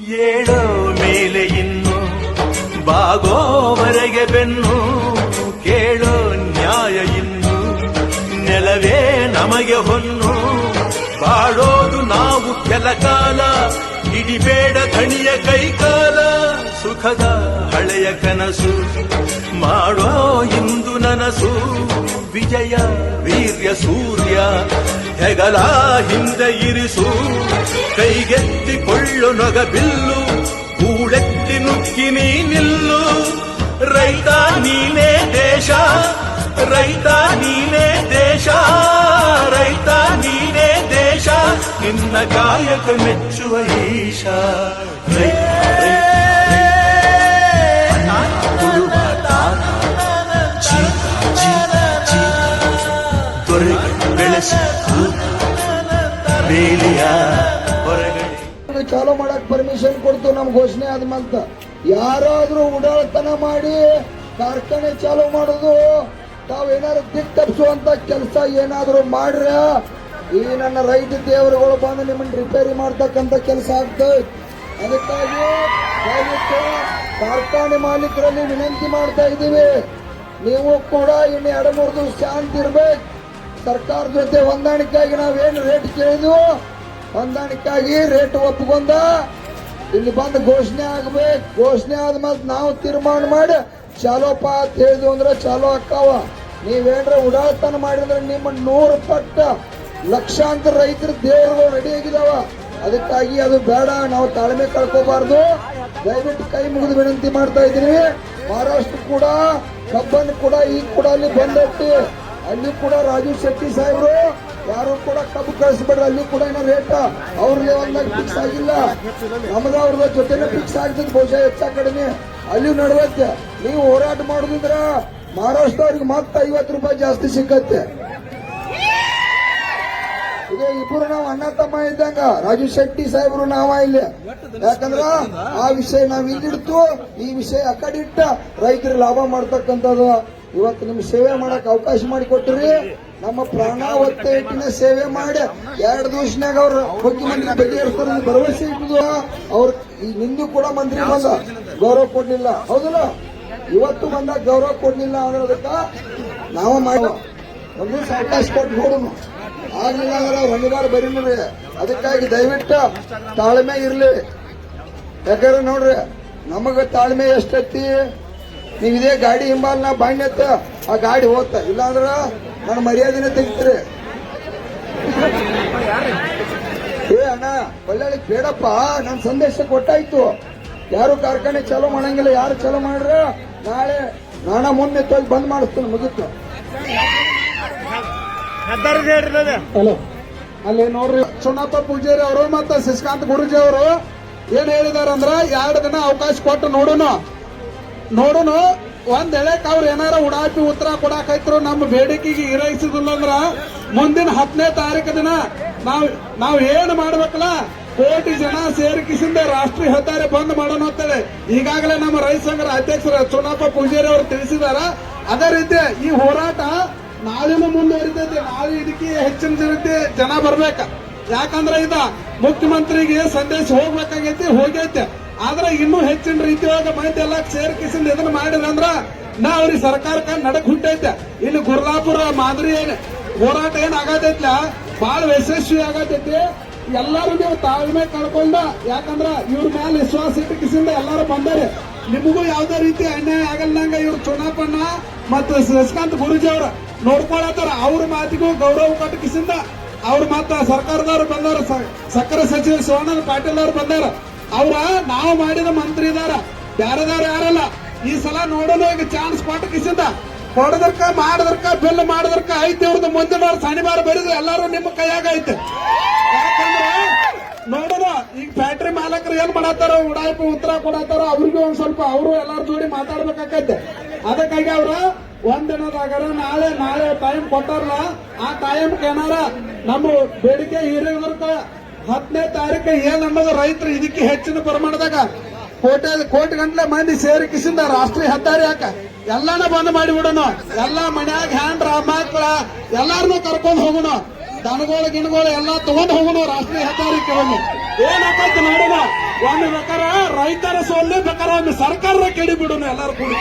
ಏಳೋ ಮೇಲೆ ಇನ್ನು ಬಾಗೋವರೆಗೆ ಬೆನ್ನು, ಕೇಳೋ ನ್ಯಾಯ ಇನ್ನು ನೆಲವೇ ನಮಗೆ ಹೊನ್ನು. ಬಾಡೋದು ನಾವು ಕೆಲ ಕಾಲ ಹಿಡಿಬೇಡ ಕಣಿಯ ಕೈಕಾಲ, ಸುಖದ ಹಳೆಯ ಕನಸು. ಮಾಡೋ ಇಂದು ನನಸು, ವಿಜಯ, ವೀರ್ಯ, ಸೂರ್ಯ ಹೆಗಲ ಹಿಂದೆ ಇರಿಸು ಕೈಗೆತ್ತಿಕೊಳ್ಳು ನೊಗ ಬಿಲ್ಲು ಕೂಳೆತ್ತಿ ನುಗ್ಗಿ ನೀ ನಿಲ್ಲು ರೈತ ನೀನೇ ದೇಶ ರೈತ ನೀನೇ ದೇಶ ರೈತ ನೀನೇ ದೇಶ ನಿನ್ನ ಕಾಯಕ ಮೆಚ್ಚುವ ಈಶ ರೈತ ಚಾಲೂ ಮಾಡಕ್ ಪರ್ಮಿಷನ್ ಕೊಡ್ತು ನಮ್ ಘೋಷಣೆ ಆದ್ಮಂತ ಯಾರಾದ್ರೂ ಉಡಾಳತನ ಮಾಡಿ ಕಾರ್ಖಾನೆ ಚಾಲೂ ಮಾಡೋದು, ತಾವೇನಾದ್ರು ದಿಕ್ ತಪ್ಪಿಸುವಂತ ಕೆಲಸ ಏನಾದ್ರು ಮಾಡ್ರ, ಈ ನನ್ನ ರೈತ ದೇವರುಗಳು ಬಂದು ನಿಮ್ಮನ್ನ ರಿಪೇರಿ ಮಾಡ್ತಕ್ಕಂತ ಕೆಲಸ ಆಗ್ತದೆ. ಅದಕ್ಕಾಗಿ ದಯವಿಟ್ಟು ಕಾರ್ಖಾನೆ ಮಾಲೀಕರಲ್ಲಿ ವಿನಂತಿ ಮಾಡ್ತಾ ಇದ್ದೀವಿ. ನೀವು ಕೂಡ ಇನ್ನು ಎರಡು ಮೂರು ದಿವಸ ಶಾಂತಿ ಇರ್ಬೇಕು. ಸರ್ಕಾರದ ಜೊತೆ ಹೊಂದಾಣಿಕೆಯಾಗಿ ನಾವೇನು ರೇಟ್ ಕೇಳಿದ್ವು ಹೊಂದಾಣಿಕೆಯಾಗಿ ರೇಟ್ ಒಪ್ಕೊಂಡ ಇಲ್ಲಿ ಬಂದು ಘೋಷಣೆ ಆಗ್ಬೇಕು. ಘೋಷಣೆ ಆದ್ಮೇಲೆ ನಾವು ತೀರ್ಮಾನ ಮಾಡಿ ಚಾಲೋಪ ಅಂತ ಹೇಳಿದ್ವಿ ಅಂದ್ರೆ ಚಾಲೋ ಅಕ್ಕಾವ. ನೀವೇನ್ರ ಉಡಾಳ್ತನ ಮಾಡಿದ್ರೆ ನಿಮ್ಮ ನೂರು ಪಟ್ಟ ಲಕ್ಷಾಂತರ ರೈತರ ದೇವರು ರೆಡಿ ಆಗಿದಾವ. ಅದಕ್ಕಾಗಿ ಅದು ಬೇಡ, ನಾವು ತಾಳ್ಮೆ ಕಳ್ಕೋಬಾರ್ದು. ದಯವಿಟ್ಟು ಕೈ ಮುಗಿದು ವಿನಂತಿ ಮಾಡ್ತಾ ಇದ್ದೀನಿ. ಮಹಾರಾಷ್ಟ್ರ ಕೂಡ, ಕಬ್ಬನ್ ಕೂಡ ಈಗ ಕೂಡ ಅಲ್ಲಿ ಬಂದೈತಿ ಅಲ್ಲಿ ಕೂಡ ರಾಜೀವ್ ಶೆಟ್ಟಿ ಸಾಹೇಬ್ರು ಯಾರು ಕೂಡ ಕಬ್ಬು ಕಳಿಸ್ಬೇಡ್ರಿ, ಅಲ್ಲಿ ಕೂಡ ಏನೋ ರೇಟ್ ಅವ್ರಿಗೆ ಒಂದಾಗ ಫಿಕ್ಸ್ ಆಗಿಲ್ಲ. ನಮ್ದ ಅವ್ರದ ಜೊತೆನೆ ಫಿಕ್ಸ್ ಆಗ್ತದೆ, ಬಹುಶಃ ಹೆಚ್ಚ ಕಡಿಮೆ. ಅಲ್ಲಿ ನಡುವತ್ತೆ ನೀವು ಹೋರಾಟ ಮಾಡುದ್ರ ಮಹಾರಾಷ್ಟ್ರ ಅವ್ರಿಗೆ ಮತ್ತೆ ಐವತ್ತು ರೂಪಾಯಿ ಜಾಸ್ತಿ ಸಿಕ್ಕತ್ತೆ. ಇದು ಇಬ್ಬರು ನಾವು ಅಣ್ಣ ತಮ್ಮ ಇದ್ದಂಗ, ರಾಜು ಶೆಟ್ಟಿ ಸಾಹೇಬರು ನಾವ ಇಲ್ಲಿ. ಯಾಕಂದ್ರ ಆ ವಿಷಯ ನಾವ್ ಇಲ್ಲಿಡ್ತು ಈ ವಿಷಯ ಅಕಡೆ ಇಟ್ಟ ರೈತರು ಲಾಭ ಮಾಡ್ತಕ್ಕಂಥದ್ದು. ಇವತ್ತು ನಿಮ್ ಸೇವೆ ಮಾಡಕ್ ಅವಕಾಶ ಮಾಡಿಕೊಟ್ರಿ ನಮ್ಮ ಪ್ರಾಣಾವತ್ತೆ ಇಟ್ಟಿನ ಸೇವೆ ಮಾಡಿ ಎರಡು ದಿವಸನಾಗ ಅವ್ರ ಮುಖ್ಯಮಂತ್ರಿ ಬಗೆಹರಿಸ್ತಾರೆ ಭರವಸೆ ಇಟ್ಟಿದ್ವು ಅವ್ರ ನಿಂದು ಕೂಡ ಮಂತ್ರಿ ಬಂದ ಗೌರವ ಕೊಡ್ಲಿಲ್ಲ. ಹೌದಲ್ಲ? ಇವತ್ತು ಬಂದ ಗೌರವ ಕೊಡ್ಲಿಲ್ಲ ಅನ್ನೋದಕ್ಕ ನಾವು ಮಾಡುವ ಒಂದು ಅವಕಾಶ ಕೊಟ್ಟು ನೋಡೋಣ. ಆಗ್ಲಿಲ್ಲ ಅಂದ್ರೆ ಒಂದು ಬಾರ ಬರೀ ನೋಡ್ರಿ. ಅದಕ್ಕಾಗಿ ದಯವಿಟ್ಟು ತಾಳ್ಮೆ ಇರ್ಲಿ. ಯಾಕಂದ್ರೆ ನೋಡ್ರಿ, ನಮಗ ತಾಳ್ಮೆ ಎಷ್ಟೈತಿ? ನೀವು ಇದೇ ಗಾಡಿ ಹಿಂಬಾಲ್ ನಾ ಬಾಣ್ಯತ್ತ ಆ ಗಾಡಿ ಹೋಗ್ತ ಇಲ್ಲಾಂದ್ರ ನನ್ನ ಮರ್ಯಾದೆನೇ ತೆಗಿತೀರಿ. ಏ ಅಣ್ಣ ಒಳ್ಳೆ ಬೇಡಪ್ಪ ನನ್ನ ಸಂದೇಶ ಕೊಟ್ಟಾಯ್ತು. ಯಾರು ಕಾರ್ಖಾನೆ ಚಾಲೂ ಮಾಡಂಗಿಲ್ಲ ಯಾರು ಚಾಲೂ ಮಾಡ್ರ? ನಾಳೆ ನಾಣ ಮುಂದೆ ತೊಗಿ ಬಂದ್ ಮಾಡಿಸ್ತೀನಿ ಮುಗಿತು. ಹಲೋ. ಅಲ್ಲಿ ನೋಡ್ರಿ ಸುಣ್ಣಪ್ಪ ಪೂಜಾರಿ ಅವರು ಮತ್ತೆ ಶಶಿಕಾಂತ್ ಗುರುಜಿ ಅವರು ಏನ್ ಹೇಳಿದಾರಂದ್ರ ಎರಡು ದಿನ ಅವಕಾಶ ಕೊಟ್ಟು ನೋಡೋಣ ನೋಡೋಣ ಒಂದ್ ಎಳೆಕ್ ಅವ್ರ ಏನಾರ ಉಡಾಪಿ ಉತ್ತರ ಕೊಡಾಕೈತ್ರು ನಮ್ಮ ಬೇಡಿಕೆಗೆ ಈರೈಸಿದಿಲ್ಲ ಅಂದ್ರ ಮುಂದಿನ ಹತ್ತನೇ ತಾರೀಕು ದಿನ ನಾವ್ ನಾವ್ ಏನ್ ಮಾಡ್ಬೇಕಲ್ಲ? ಕೋಟಿ ಜನ ಸೇರಿಕಿಸಿಂದ ರಾಷ್ಟ್ರೀಯ ಹೆದ್ದಾರಿ ಬಂದ್ ಮಾಡೋಣ ಅಂತೇಳಿ. ಈಗಾಗಲೇ ನಮ್ಮ ರೈತ ಸಂಘದ ಅಧ್ಯಕ್ಷರ ಚುನಾಪ ಪೂಜಾರಿ ಅವರು ತಿಳಿಸಿದಾರ. ಅದೇ ರೀತಿ ಈ ಹೋರಾಟ ನಾಳೆನೂ ಮುಂದುವರಿತೈತಿ. ನಾಳೆ ಇದಕ್ಕೆ ಹೆಚ್ಚಿನ ಜನತೆ, ಜನ ಬರ್ಬೇಕ. ಯಾಕಂದ್ರೆ ಇದ ಮುಖ್ಯಮಂತ್ರಿಗೆ ಸಂದೇಶ ಹೋಗ್ಬೇಕಾಗೈತಿ, ಹೋಗೈತೆ. ಆದ್ರೆ ಇನ್ನೂ ಹೆಚ್ಚಿನ ರೀತಿಯೊಳಗ ಮಂದಿ ಎಲ್ಲ ಸೇರ್ಕಿಸಿಂದ ಇದನ್ನ ಮಾಡಿದ್ರಂದ್ರ ನಾ ಅವ್ರಿಗೆ ಸರ್ಕಾರಕ್ಕ ನಡಕ್ ಹುಟ್ಟೈತೆ. ಇಲ್ಲಿ ಗುರ್ಲಾಪುರ ಮಾದರಿ ಏನ್ ಹೋರಾಟ ಏನ್ ಆಗತೈತ್ಲ? ಬಹಳ ಯಶಸ್ವಿ ಆಗತೈತಿ. ಎಲ್ಲಾರು ನೀವು ತಾಳ್ಮೆ ಕಳ್ಕೊಂಡ, ಯಾಕಂದ್ರ ಇವ್ರ ಮೇಲೆ ವಿಶ್ವಾಸ ಇಟ್ಟಕಿಸಿಂದ ಎಲ್ಲಾರು ಬಂದಾರೆ. ನಿಮಗೂ ಯಾವ್ದೇ ರೀತಿ ಅನ್ಯಾಯ ಆಗಲ್ದಂಗ ಇವ್ರು ಚುನಾಪಣ್ಣ ಮತ್ತು ಶಶಿಕಾಂತ್ ಗುರುಜಿ ಅವ್ರ ನೋಡ್ಕೊಳತ್ತಾರ. ಅವ್ರ ಮಾತಿಗೂ ಗೌರವ ಕಟ್ಟಕಿಸಿಂದ ಅವ್ರ ಮತ್ತ ಸರ್ಕಾರದವ್ರು ಬಂದಾರ. ಸಕ್ಕರೆ ಸಚಿವ ಶಿವಾನಂದ ಪಾಟೀಲ್ ಅವ್ರು ಬಂದಾರ. ಅವ್ರ ನಾವು ಮಾಡಿದ ಮಂತ್ರಿ ಇದಾರ. ಬ್ಯಾರದಾರ ಯಾರಲ್ಲ. ಈ ಸಲ ನೋಡೋಣ ಈಗ ಚಾನ್ಸ್ ಕೊಟ್ಟಕಿಸಿಂದ ಕೊಡದಕ್ಕ ಮಾಡದರ್ಕ ಬಿಲ್ ಮಾಡದರ್ಕ ಐತಿ ಅವ್ರದ್ದು ಮುಂದಿನ ಶನಿವಾರ ಬರಿದ್ರೆ ಎಲ್ಲಾರು ನಿಮ್ಮ ಕೈಯಾಗ ಐತೆ. ನೋಡೋಣ ಈಗ ಫ್ಯಾಕ್ಟ್ರಿ ಮಾಲಕರು ಏನ್ ಮಾಡತ್ತಾರ, ಉಡಾಯ್ಪ ಉತ್ತರ ಕೊಡತ್ತಾರ, ಅವ್ರಿಗೂ ಒಂದ್ ಸ್ವಲ್ಪ ಅವರು ಎಲ್ಲಾರ ಜೋಡಿ ಮಾತಾಡ್ಬೇಕಾಗತ್ತೆ ಅದಕ್ಕಾಗಿ ಅವ್ರ ಒಂದಿನದಾಗಾರ ನಾಳೆ ನಾಳೆ ಟೈಮ್ ಕೊಟ್ಟಾರ ಆ ಟೈಮ್ ಏನಾರ ನಮ್ಮ ಬೇಡಿಕೆ ಹಿರಿಯರ್ಕ ಹತ್ತನೇ ತಾರೀಕು ಏನ್ ಅನ್ನೋದು ರೈತರು ಇದಕ್ಕೆ ಹೆಚ್ಚಿನ ಪ್ರಮಾಣದಾಗ ಕೋಟೆ ಕೋಟಿ ಗಂಟ್ಲೆ ಮಂದಿ ಸೇರಿಕಿಸಿಂದ ರಾಷ್ಟ್ರೀಯ ಹೆದ್ದಾರಿ ಹಾಕ. ಎಲ್ಲಾನ ಬಂದ್ ಮಾಡಿ ಬಿಡೋಣ. ಎಲ್ಲಾ ಮನ್ಯಾಗ ಹ್ಯಾಂಡ್ರ ಮಕ್ಕಳ ಎಲ್ಲಾರನು ಕರ್ಕೊಂಡು ಹೋಗೋಣ. ದನಗೋಳ ಗಿಣಗೋಳ ಎಲ್ಲಾ ತಗೊಂಡ್ ಹೋಗೋಣ ರಾಷ್ಟ್ರೀಯ ಹೆದ್ದಾರಿ ಕೆಲವೊಮ್ಮೆ ಏನಾಕೈತಿ ನೋಡೋಣ ಒಂದು ಬೇಕಾರ ರೈತರ ಸೋಲ್ಲೇ, ಬೇಕಾರ ಒಂದು ಸರ್ಕಾರ ಕೆಡಿ ಬಿಡೋಣ ಎಲ್ಲಾರು ಕೂಡ.